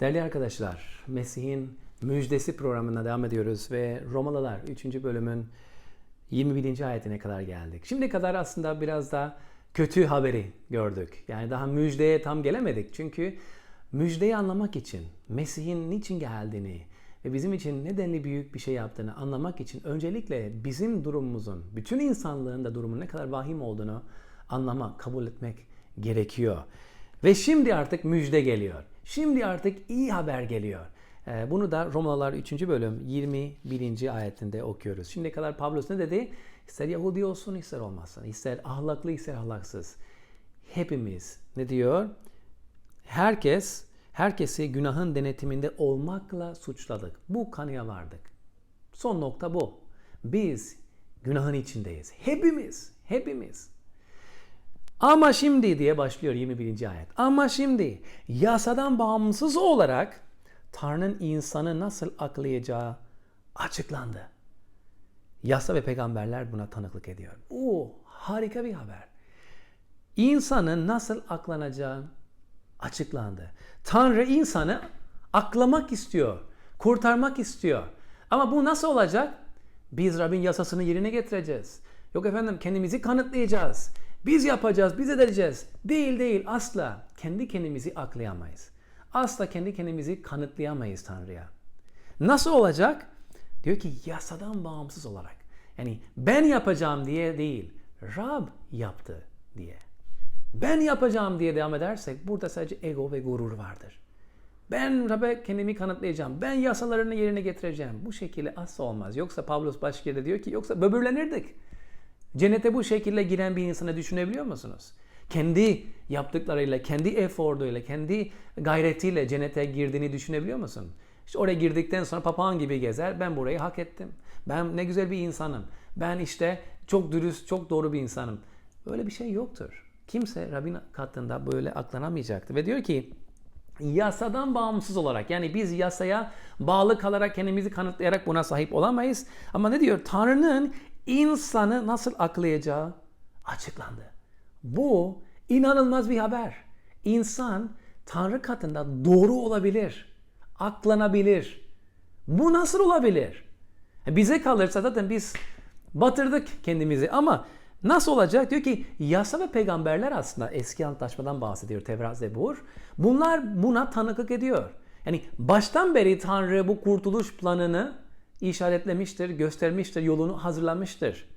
Değerli arkadaşlar, Mesih'in müjdesi programına devam ediyoruz ve Romalılar 3. bölümün 21. ayetine kadar geldik. Şimdi kadar aslında biraz da kötü haberi gördük. Yani daha müjdeye tam gelemedik. Çünkü müjdeyi anlamak için, Mesih'in niçin geldiğini ve bizim için ne denli büyük bir şey yaptığını anlamak için öncelikle bizim durumumuzun, bütün insanlığın da durumunun ne kadar vahim olduğunu anlamak, kabul etmek gerekiyor. Ve şimdi artık müjde geliyor. Şimdi artık iyi haber geliyor. Ee, Bunu da Romalılar 3. bölüm 21. ayetinde okuyoruz. Şimdiye kadar Pavlos ne dedi? İster Yahudi olsun ister olmasın. İster ahlaklı ister ahlaksız. Hepimiz ne diyor? Herkes, herkesi günahın denetiminde olmakla suçladık. Bu kanıya vardık. Son nokta bu. Biz günahın içindeyiz. Hepimiz, hepimiz. Ama şimdi diye başlıyor 21. ayet. Ama şimdi yasadan bağımsız olarak Tanrı'nın insanı nasıl aklayacağı açıklandı. Yasa ve peygamberler buna tanıklık ediyor. Bu harika bir haber. İnsanın nasıl aklanacağı açıklandı. Tanrı insanı aklamak istiyor, kurtarmak istiyor. Ama bu nasıl olacak? Biz Rabbin yasasını yerine getireceğiz. Yok efendim kendimizi kanıtlayacağız. Biz yapacağız, biz edeceğiz. Değil değil asla. Kendi kendimizi aklayamayız. Asla kendi kendimizi kanıtlayamayız Tanrı'ya. Nasıl olacak? Diyor ki yasadan bağımsız olarak. Yani ben yapacağım diye değil. Rab yaptı diye. Ben yapacağım diye devam edersek burada sadece ego ve gurur vardır. Ben Rab'be kendimi kanıtlayacağım. Ben yasalarını yerine getireceğim. Bu şekilde asla olmaz. Yoksa Pavlos başka yerde diyor ki yoksa böbürlenirdik. Cennete bu şekilde giren bir insanı düşünebiliyor musunuz? Kendi yaptıklarıyla, kendi eforuyla, kendi gayretiyle cennete girdiğini düşünebiliyor musun? İşte oraya girdikten sonra papağan gibi gezer. Ben burayı hak ettim. Ben ne güzel bir insanım. Ben işte çok dürüst, çok doğru bir insanım. Böyle bir şey yoktur. Kimse Rabbin katında böyle aklanamayacaktır. Ve diyor ki yasadan bağımsız olarak yani biz yasaya bağlı kalarak kendimizi kanıtlayarak buna sahip olamayız. Ama ne diyor? Tanrı'nın insanı nasıl aklayacağı açıklandı. Bu inanılmaz bir haber. İnsan Tanrı katında doğru olabilir, aklanabilir. Bu nasıl olabilir? Bize kalırsa zaten biz batırdık kendimizi ama nasıl olacak? Diyor ki yasa ve peygamberler aslında eski antlaşmadan bahsediyor Tevrat Zebur. Bunlar buna tanıklık ediyor. Yani baştan beri Tanrı bu kurtuluş planını işaretlemiştir, göstermiştir, yolunu hazırlamıştır.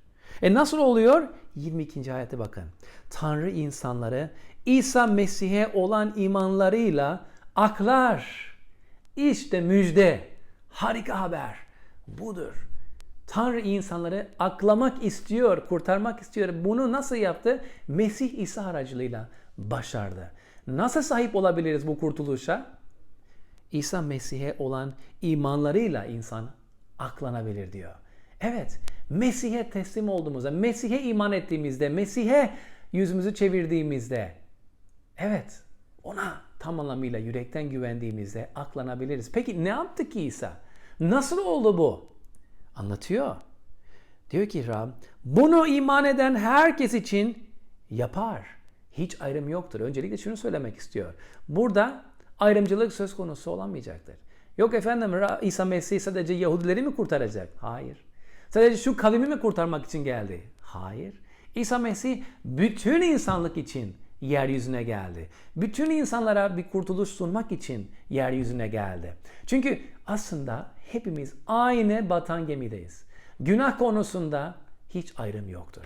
E nasıl oluyor? 22. ayete bakın. Tanrı insanları İsa Mesih'e olan imanlarıyla aklar. İşte müjde, harika haber budur. Tanrı insanları aklamak istiyor, kurtarmak istiyor. Bunu nasıl yaptı? Mesih İsa aracılığıyla başardı. Nasıl sahip olabiliriz bu kurtuluşa? İsa Mesih'e olan imanlarıyla insan aklanabilir diyor. Evet, Mesih'e teslim olduğumuzda, Mesih'e iman ettiğimizde, Mesih'e yüzümüzü çevirdiğimizde, evet, ona tam anlamıyla yürekten güvendiğimizde aklanabiliriz. Peki ne yaptı ki İsa? Nasıl oldu bu? Anlatıyor. Diyor ki Rab, bunu iman eden herkes için yapar. Hiç ayrım yoktur. Öncelikle şunu söylemek istiyor. Burada ayrımcılık söz konusu olamayacaktır. Yok efendim İsa Mesih sadece Yahudileri mi kurtaracak? Hayır. Sadece şu kavimi mi kurtarmak için geldi? Hayır. İsa Mesih bütün insanlık için yeryüzüne geldi. Bütün insanlara bir kurtuluş sunmak için yeryüzüne geldi. Çünkü aslında hepimiz aynı batan gemideyiz. Günah konusunda hiç ayrım yoktur.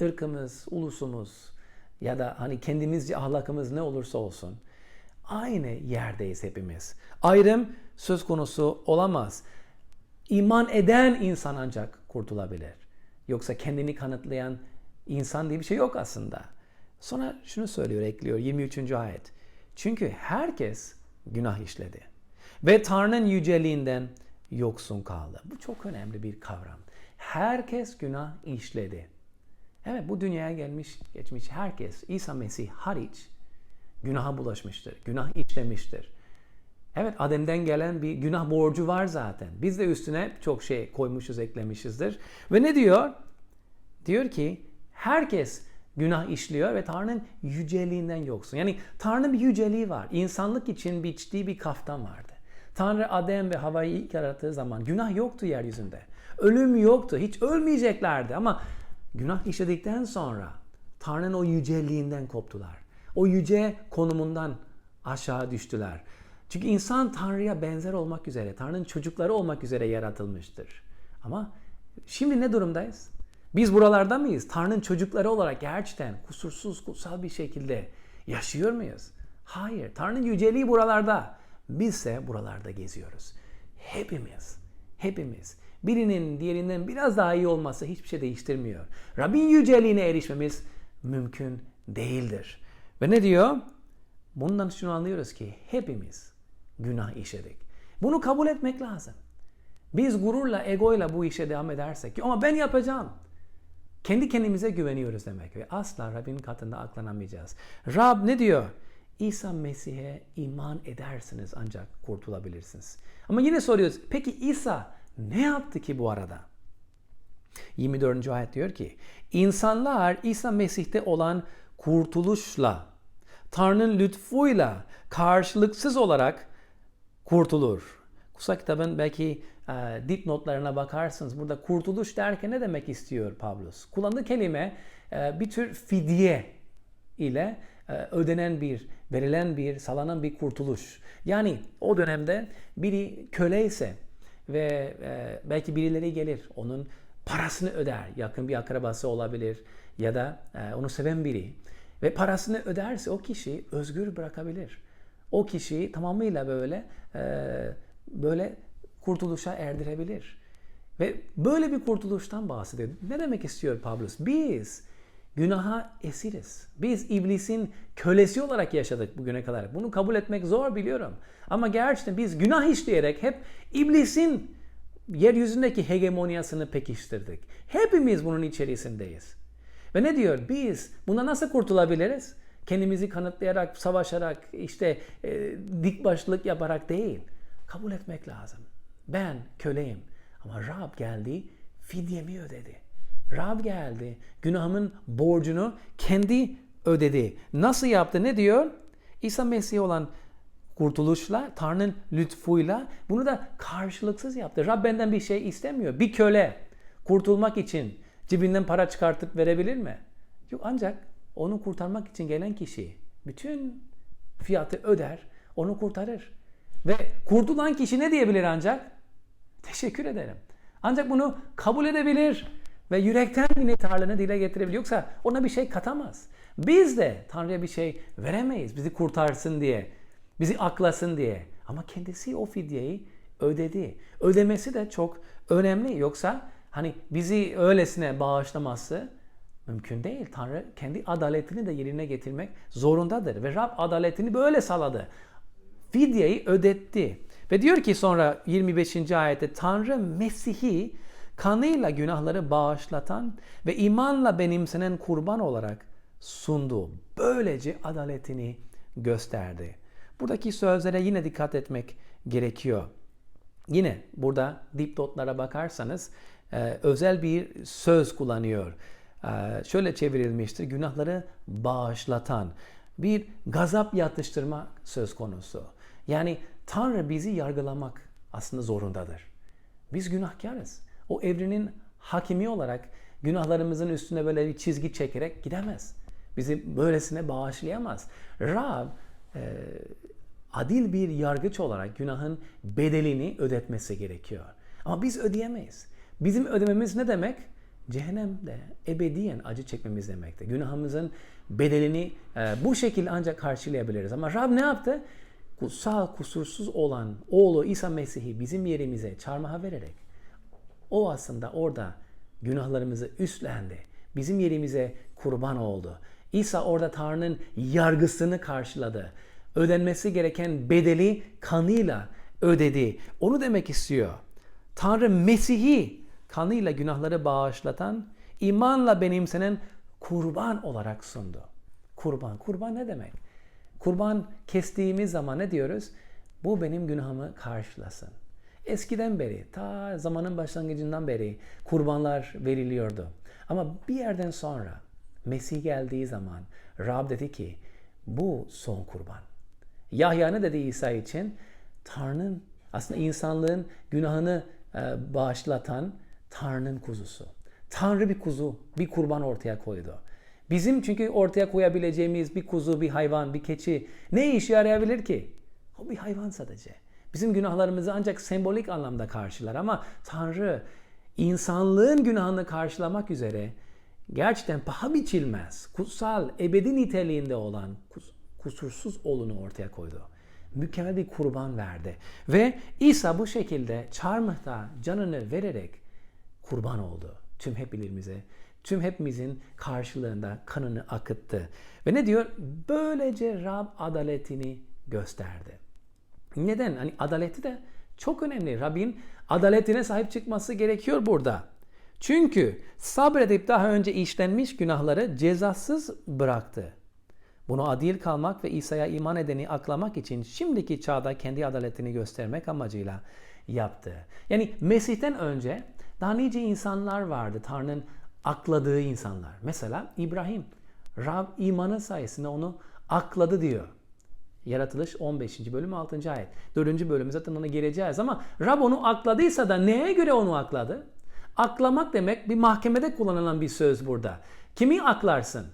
Irkımız, ulusumuz ya da hani kendimizce ahlakımız ne olursa olsun aynı yerdeyiz hepimiz. Ayrım söz konusu olamaz. İman eden insan ancak kurtulabilir. Yoksa kendini kanıtlayan insan diye bir şey yok aslında. Sonra şunu söylüyor, ekliyor 23. ayet. Çünkü herkes günah işledi. Ve Tanrı'nın yüceliğinden yoksun kaldı. Bu çok önemli bir kavram. Herkes günah işledi. Evet bu dünyaya gelmiş, geçmiş herkes İsa Mesih hariç günaha bulaşmıştır. Günah işlemiştir. Evet Adem'den gelen bir günah borcu var zaten. Biz de üstüne çok şey koymuşuz, eklemişizdir. Ve ne diyor? Diyor ki herkes günah işliyor ve Tanrı'nın yüceliğinden yoksun. Yani Tanrı'nın bir yüceliği var. İnsanlık için biçtiği bir kaftan vardı. Tanrı Adem ve Havva'yı ilk yarattığı zaman günah yoktu yeryüzünde. Ölüm yoktu. Hiç ölmeyeceklerdi ama günah işledikten sonra Tanrı'nın o yüceliğinden koptular. O yüce konumundan aşağı düştüler. Çünkü insan Tanrı'ya benzer olmak üzere, Tanrı'nın çocukları olmak üzere yaratılmıştır. Ama şimdi ne durumdayız? Biz buralarda mıyız? Tanrı'nın çocukları olarak gerçekten kusursuz, kutsal bir şekilde yaşıyor muyuz? Hayır. Tanrı'nın yüceliği buralarda. Biz ise buralarda geziyoruz. Hepimiz. Hepimiz. Birinin diğerinden biraz daha iyi olması hiçbir şey değiştirmiyor. Rabbin yüceliğine erişmemiz mümkün değildir. Ve ne diyor? Bundan şunu anlıyoruz ki hepimiz günah işledik. Bunu kabul etmek lazım. Biz gururla, egoyla bu işe devam edersek ama ben yapacağım. Kendi kendimize güveniyoruz demek ve asla Rabbin katında aklanamayacağız. Rab ne diyor? İsa Mesih'e iman edersiniz ancak kurtulabilirsiniz. Ama yine soruyoruz. Peki İsa ne yaptı ki bu arada? 24. ayet diyor ki insanlar İsa Mesih'te olan kurtuluşla Tanrı'nın lütfuyla karşılıksız olarak kurtulur. Kutsal kitabın belki e, dipnotlarına bakarsınız. Burada kurtuluş derken ne demek istiyor Pavlus? Kullandığı kelime e, bir tür fidye ile e, ödenen bir, verilen bir, salanan bir kurtuluş. Yani o dönemde biri köle ise ve e, belki birileri gelir onun parasını öder. Yakın bir akrabası olabilir ya da e, onu seven biri. Ve parasını öderse o kişi özgür bırakabilir. O kişiyi tamamıyla böyle e, böyle kurtuluşa erdirebilir. Ve böyle bir kurtuluştan bahsediyor. Ne demek istiyor Pavlus? Biz günaha esiriz. Biz iblisin kölesi olarak yaşadık bugüne kadar. Bunu kabul etmek zor biliyorum. Ama gerçekten biz günah işleyerek hep iblisin yeryüzündeki hegemonyasını pekiştirdik. Hepimiz bunun içerisindeyiz. Ve ne diyor? Biz buna nasıl kurtulabiliriz? Kendimizi kanıtlayarak, savaşarak, işte e, dik başlık yaparak değil. Kabul etmek lazım. Ben köleyim. Ama Rab geldi, fidyemi ödedi. Rab geldi, günahımın borcunu kendi ödedi. Nasıl yaptı? Ne diyor? İsa Mesih olan kurtuluşla, Tanrı'nın lütfuyla bunu da karşılıksız yaptı. Rab benden bir şey istemiyor. Bir köle kurtulmak için cebinden para çıkartıp verebilir mi? Yok ancak onu kurtarmak için gelen kişi bütün fiyatı öder, onu kurtarır. Ve kurtulan kişi ne diyebilir ancak? Teşekkür ederim. Ancak bunu kabul edebilir ve yürekten minnettarlığını dile getirebilir. Yoksa ona bir şey katamaz. Biz de Tanrı'ya bir şey veremeyiz. Bizi kurtarsın diye, bizi aklasın diye. Ama kendisi o fidyeyi ödedi. Ödemesi de çok önemli. Yoksa hani bizi öylesine bağışlaması mümkün değil. Tanrı kendi adaletini de yerine getirmek zorundadır. Ve Rab adaletini böyle sağladı. Fidyeyi ödetti. Ve diyor ki sonra 25. ayette Tanrı Mesih'i kanıyla günahları bağışlatan ve imanla benimsenen kurban olarak sundu. Böylece adaletini gösterdi. Buradaki sözlere yine dikkat etmek gerekiyor. Yine burada dipnotlara bakarsanız e, özel bir söz kullanıyor. E, şöyle çevrilmiştir. Günahları bağışlatan bir gazap yatıştırma söz konusu. Yani Tanrı bizi yargılamak aslında zorundadır. Biz günahkarız. O evrenin hakimi olarak günahlarımızın üstüne böyle bir çizgi çekerek gidemez. Bizi böylesine bağışlayamaz. Rab e, adil bir yargıç olarak günahın bedelini ödetmesi gerekiyor. Ama biz ödeyemeyiz. Bizim ödememiz ne demek? Cehennemde ebediyen acı çekmemiz demektir. Günahımızın bedelini e, bu şekilde ancak karşılayabiliriz. Ama Rab ne yaptı? Kutsal, kusursuz olan oğlu İsa Mesih'i bizim yerimize çarmıha vererek o aslında orada günahlarımızı üstlendi. Bizim yerimize kurban oldu. İsa orada Tanrı'nın yargısını karşıladı. Ödenmesi gereken bedeli kanıyla ödedi. Onu demek istiyor. Tanrı Mesih'i kanıyla günahları bağışlatan, imanla benimsenen kurban olarak sundu. Kurban. Kurban ne demek? Kurban kestiğimiz zaman ne diyoruz? Bu benim günahımı karşılasın. Eskiden beri, ta zamanın başlangıcından beri kurbanlar veriliyordu. Ama bir yerden sonra Mesih geldiği zaman Rab dedi ki bu son kurban. Yahya ne dedi İsa için? Tanrı'nın aslında insanlığın günahını e, bağışlatan Tanrı'nın kuzusu. Tanrı bir kuzu, bir kurban ortaya koydu. Bizim çünkü ortaya koyabileceğimiz bir kuzu, bir hayvan, bir keçi ne işe yarayabilir ki? O bir hayvan sadece. Bizim günahlarımızı ancak sembolik anlamda karşılar ama Tanrı insanlığın günahını karşılamak üzere gerçekten paha biçilmez, kutsal, ebedi niteliğinde olan kusursuz olunu ortaya koydu. Mükemmel bir kurban verdi. Ve İsa bu şekilde çarmıhta canını vererek kurban oldu. Tüm hepimize, tüm hepimizin karşılığında kanını akıttı. Ve ne diyor? Böylece Rab adaletini gösterdi. Neden? Hani adaleti de çok önemli. Rabbin adaletine sahip çıkması gerekiyor burada. Çünkü sabredip daha önce işlenmiş günahları cezasız bıraktı. Bunu adil kalmak ve İsa'ya iman edeni aklamak için şimdiki çağda kendi adaletini göstermek amacıyla yaptı. Yani Mesih'ten önce daha nice insanlar vardı Tanrı'nın akladığı insanlar. Mesela İbrahim. Rab imanı sayesinde onu akladı diyor. Yaratılış 15. bölüm 6. ayet. 4. bölümü zaten ona geleceğiz ama Rab onu akladıysa da neye göre onu akladı? Aklamak demek bir mahkemede kullanılan bir söz burada. Kimi aklarsın?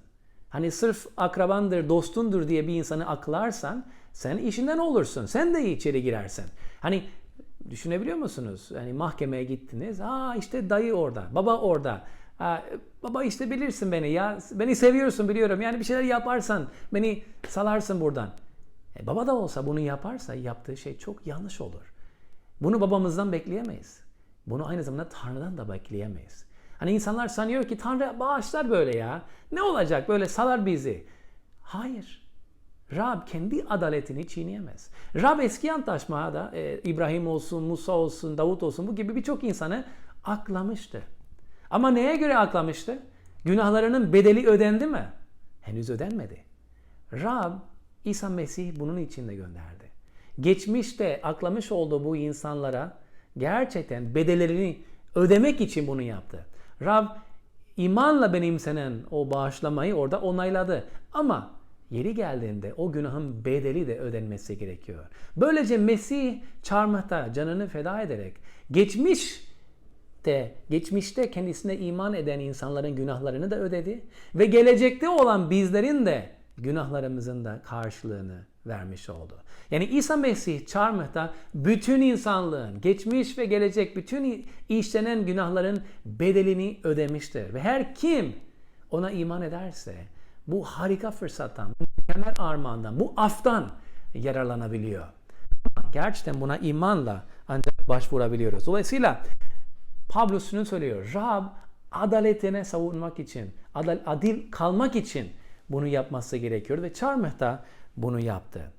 Hani sırf akrabandır, dostundur diye bir insanı aklarsan sen işinden olursun. Sen de içeri girersin. Hani düşünebiliyor musunuz? Yani mahkemeye gittiniz. Aa işte dayı orada, baba orada. Aa, baba işte bilirsin beni ya. Beni seviyorsun biliyorum. Yani bir şeyler yaparsan beni salarsın buradan. E, baba da olsa bunu yaparsa yaptığı şey çok yanlış olur. Bunu babamızdan bekleyemeyiz. Bunu aynı zamanda Tanrı'dan da bekleyemeyiz. Hani insanlar sanıyor ki Tanrı bağışlar böyle ya. Ne olacak böyle salar bizi. Hayır. Rab kendi adaletini çiğneyemez. Rab eski antlaşmada e, İbrahim olsun, Musa olsun, Davut olsun bu gibi birçok insanı aklamıştı. Ama neye göre aklamıştı? Günahlarının bedeli ödendi mi? Henüz ödenmedi. Rab İsa Mesih bunun için de gönderdi. Geçmişte aklamış olduğu bu insanlara gerçekten bedellerini ödemek için bunu yaptı. Rab imanla benimsenen o bağışlamayı orada onayladı. Ama yeri geldiğinde o günahın bedeli de ödenmesi gerekiyor. Böylece Mesih çarmıhta canını feda ederek geçmiş de geçmişte kendisine iman eden insanların günahlarını da ödedi ve gelecekte olan bizlerin de günahlarımızın da karşılığını vermiş oldu. Yani İsa Mesih çarmıhta bütün insanlığın geçmiş ve gelecek bütün işlenen günahların bedelini ödemiştir. Ve her kim ona iman ederse bu harika fırsattan, bu mükemmel armağandan, bu aftan yararlanabiliyor. Gerçekten buna imanla ancak başvurabiliyoruz. Dolayısıyla Pablo şunu söylüyor. Rab adaletine savunmak için, adil kalmak için bunu yapması gerekiyor ve çarmıhta bunu yaptı.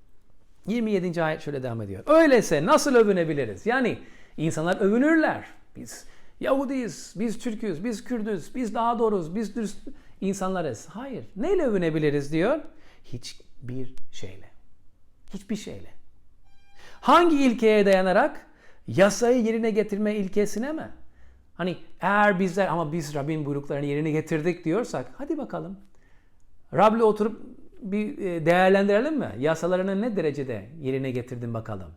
27. ayet şöyle devam ediyor. Öyleyse nasıl övünebiliriz? Yani insanlar övünürler. Biz Yahudiyiz, biz Türk'üz, biz Kürdüz, biz daha doğruz, biz dürüst insanlarız. Hayır. Neyle övünebiliriz diyor? Hiçbir şeyle. Hiçbir şeyle. Hangi ilkeye dayanarak? Yasayı yerine getirme ilkesine mi? Hani eğer bizler ama biz Rabbin buyruklarını yerine getirdik diyorsak hadi bakalım. Rab'le oturup bir e, değerlendirelim mi? Yasalarını ne derecede yerine getirdin bakalım.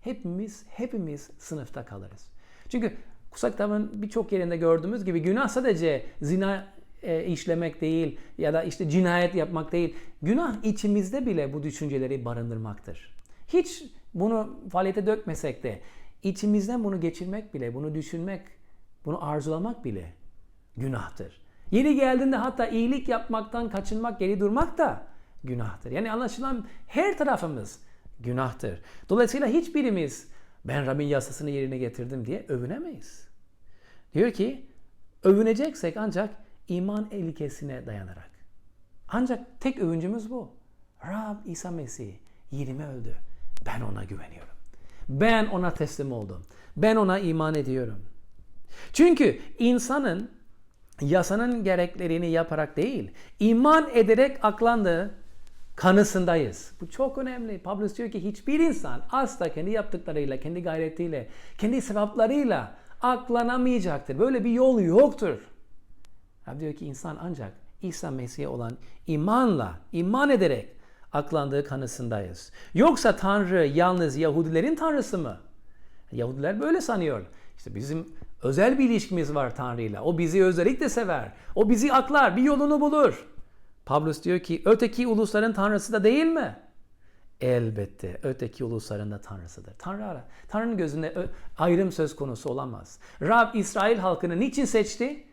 Hepimiz hepimiz sınıfta kalırız. Çünkü kutsal kitabın birçok yerinde gördüğümüz gibi günah sadece zina e, işlemek değil ya da işte cinayet yapmak değil. Günah içimizde bile bu düşünceleri barındırmaktır. Hiç bunu faaliyete dökmesek de içimizden bunu geçirmek bile, bunu düşünmek, bunu arzulamak bile günahtır. Yeri geldiğinde hatta iyilik yapmaktan kaçınmak, geri durmak da günahtır. Yani anlaşılan her tarafımız günahtır. Dolayısıyla hiçbirimiz ben Rabbin yasasını yerine getirdim diye övünemeyiz. Diyor ki övüneceksek ancak iman ilkesine dayanarak. Ancak tek övüncümüz bu. Rab İsa Mesih yerime öldü. Ben ona güveniyorum. Ben ona teslim oldum. Ben ona iman ediyorum. Çünkü insanın yasanın gereklerini yaparak değil, iman ederek aklandığı kanısındayız. Bu çok önemli. Pavlus diyor ki hiçbir insan asla kendi yaptıklarıyla, kendi gayretiyle, kendi sevaplarıyla aklanamayacaktır. Böyle bir yol yoktur. Rab diyor ki insan ancak İsa Mesih'e olan imanla, iman ederek aklandığı kanısındayız. Yoksa Tanrı yalnız Yahudilerin Tanrısı mı? Yahudiler böyle sanıyor. İşte bizim özel bir ilişkimiz var Tanrı ile. O bizi özellikle sever. O bizi aklar, bir yolunu bulur. Pavlus diyor ki öteki ulusların Tanrısı da değil mi? Elbette öteki ulusların da Tanrısıdır. Tanrı, Tanrı'nın gözünde ayrım söz konusu olamaz. Rab İsrail halkını niçin seçti?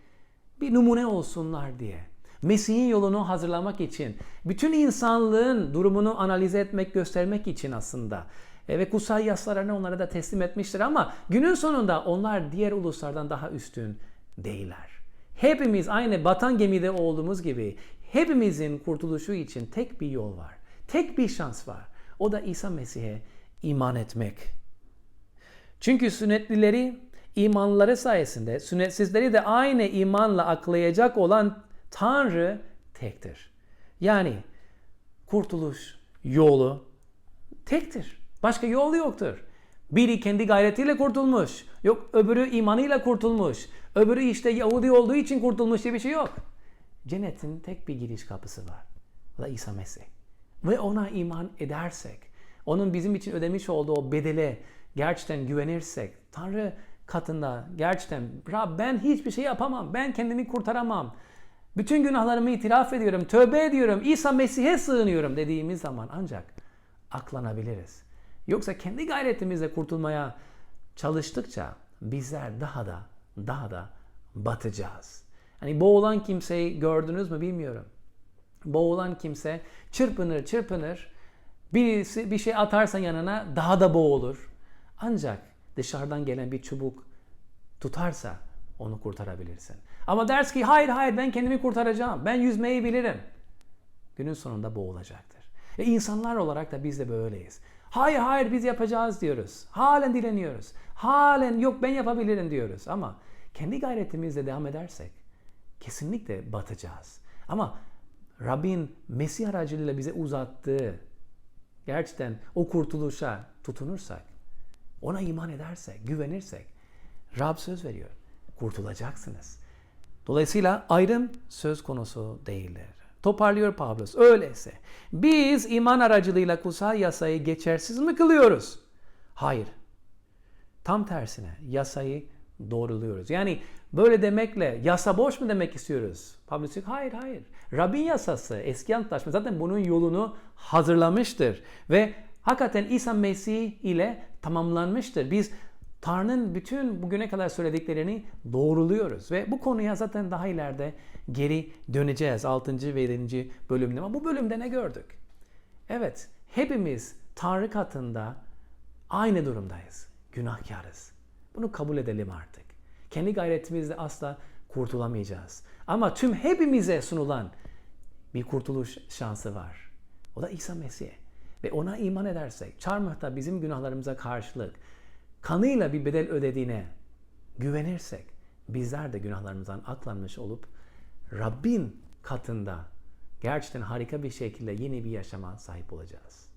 Bir numune olsunlar diye. Mesih'in yolunu hazırlamak için, bütün insanlığın durumunu analiz etmek, göstermek için aslında. E, ve kutsal yasalarını onlara da teslim etmiştir ama günün sonunda onlar diğer uluslardan daha üstün değiller. Hepimiz aynı batan gemide olduğumuz gibi hepimizin kurtuluşu için tek bir yol var. Tek bir şans var. O da İsa Mesih'e iman etmek. Çünkü sünnetlileri imanları sayesinde sünnetsizleri de aynı imanla aklayacak olan Tanrı tektir. Yani kurtuluş yolu tektir. Başka yolu yoktur. Biri kendi gayretiyle kurtulmuş. Yok öbürü imanıyla kurtulmuş. Öbürü işte Yahudi olduğu için kurtulmuş diye bir şey yok. Cennetin tek bir giriş kapısı var. O da İsa Mesih. Ve ona iman edersek, onun bizim için ödemiş olduğu o bedele gerçekten güvenirsek, Tanrı katında gerçekten Rab ben hiçbir şey yapamam, ben kendimi kurtaramam. Bütün günahlarımı itiraf ediyorum, tövbe ediyorum, İsa Mesih'e sığınıyorum dediğimiz zaman ancak aklanabiliriz. Yoksa kendi gayretimizle kurtulmaya çalıştıkça bizler daha da daha da batacağız. Hani boğulan kimseyi gördünüz mü bilmiyorum. Boğulan kimse çırpınır çırpınır. Birisi bir şey atarsan yanına daha da boğulur. Ancak dışarıdan gelen bir çubuk tutarsa onu kurtarabilirsin. Ama ders ki hayır hayır ben kendimi kurtaracağım. Ben yüzmeyi bilirim. Günün sonunda boğulacaktır. Ve insanlar olarak da biz de böyleyiz. Hayır hayır biz yapacağız diyoruz. Halen dileniyoruz. Halen yok ben yapabilirim diyoruz. Ama kendi gayretimizle devam edersek kesinlikle batacağız. Ama Rabbin Mesih aracılığıyla bize uzattığı gerçekten o kurtuluşa tutunursak, ona iman edersek, güvenirsek Rab söz veriyor. Kurtulacaksınız. Dolayısıyla ayrım söz konusu değildir. Toparlıyor Pavlus. Öyleyse biz iman aracılığıyla kutsal yasayı geçersiz mi kılıyoruz? Hayır. Tam tersine yasayı doğruluyoruz. Yani böyle demekle yasa boş mu demek istiyoruz? Pavlus diyor hayır hayır. Rabbin yasası eski antlaşma zaten bunun yolunu hazırlamıştır. Ve hakikaten İsa Mesih ile tamamlanmıştır. Biz Tanrı'nın bütün bugüne kadar söylediklerini doğruluyoruz. Ve bu konuya zaten daha ileride geri döneceğiz 6. ve 7. bölümde. Ama bu bölümde ne gördük? Evet, hepimiz Tanrı katında aynı durumdayız. Günahkarız. Bunu kabul edelim artık. Kendi gayretimizle asla kurtulamayacağız. Ama tüm hepimize sunulan bir kurtuluş şansı var. O da İsa Mesih. Ve ona iman edersek, çarmıhta bizim günahlarımıza karşılık kanıyla bir bedel ödediğine güvenirsek bizler de günahlarımızdan aklanmış olup Rabbin katında gerçekten harika bir şekilde yeni bir yaşama sahip olacağız.